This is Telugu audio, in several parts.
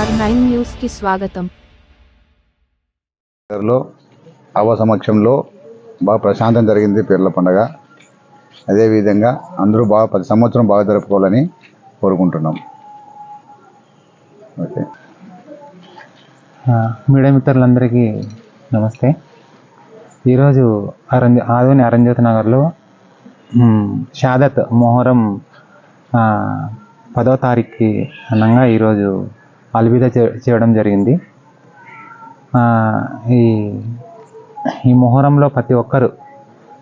నైన్ న్యూస్కి స్వాగతం అవ సమక్షంలో బాగా ప్రశాంతం జరిగింది పీర్ల పండగ. అదేవిధంగా అందరూ బాగా ప్రతి సంవత్సరం బాగా జరుపుకోవాలని కోరుకుంటున్నాం. ఓకే. మీడియా మిత్రులందరికీ నమస్తే. ఈరోజు అరంజ ఆదోని అరంజ్యోతి నగర్లో షాదత్ మొహరం పదో తారీఖుకి అనంగా ఈరోజు అల్విదా చే- చేయడం జరిగింది. ఈ ఈ మొహరంలో ప్రతి ఒక్కరు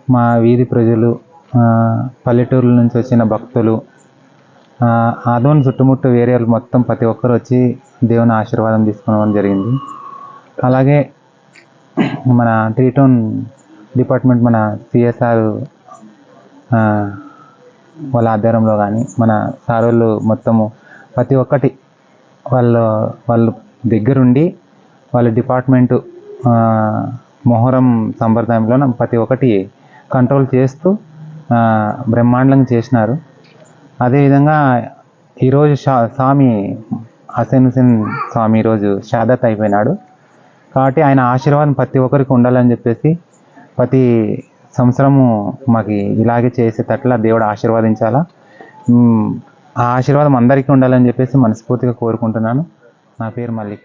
మా వీధి ప్రజలు పల్లెటూరుల పల్లెటూర్ల నుంచి వచ్చిన భక్తులు ఆదోని చుట్టుముట్టు ఏరియాలు మొత్తం ప్రతి ఒక్కరు వచ్చి దేవుని ఆశీర్వాదం తీసుకోవడం జరిగింది. అలాగే మన త్రీటోన్ డిపార్ట్మెంట్ మన సిఎస్ఆర్ వాళ్ళ ఆధ్వర్యంలో కానీ మన సార్ వాళ్ళు మొత్తము ప్రతి ఒక్కటి వాళ్ళ వాళ్ళు దగ్గరుండి వాళ్ళ డిపార్ట్మెంటు మొహరం సంప్రదాయంలో ప్రతి ఒక్కటి కంట్రోల్ చేస్తూ బ్రహ్మాండంగా చేసినారు. అదేవిధంగా ఈరోజు షా స్వామి హసన్ హుసేన్ స్వామి ఈరోజు షాదత్ అయిపోయినాడు. కాబట్టి ఆయన ఆశీర్వాదం ప్రతి ఒక్కరికి ఉండాలని చెప్పేసి ప్రతి సంవత్సరము మాకు ఇలాగే చేసేటట్లా దేవుడు ఆశీర్వదించాలా. ఆ ఆశీర్వాదం అందరికీ ఉండాలని చెప్పేసి మనస్ఫూర్తిగా కోరుకుంటున్నాను. నా పేరు మల్లిక.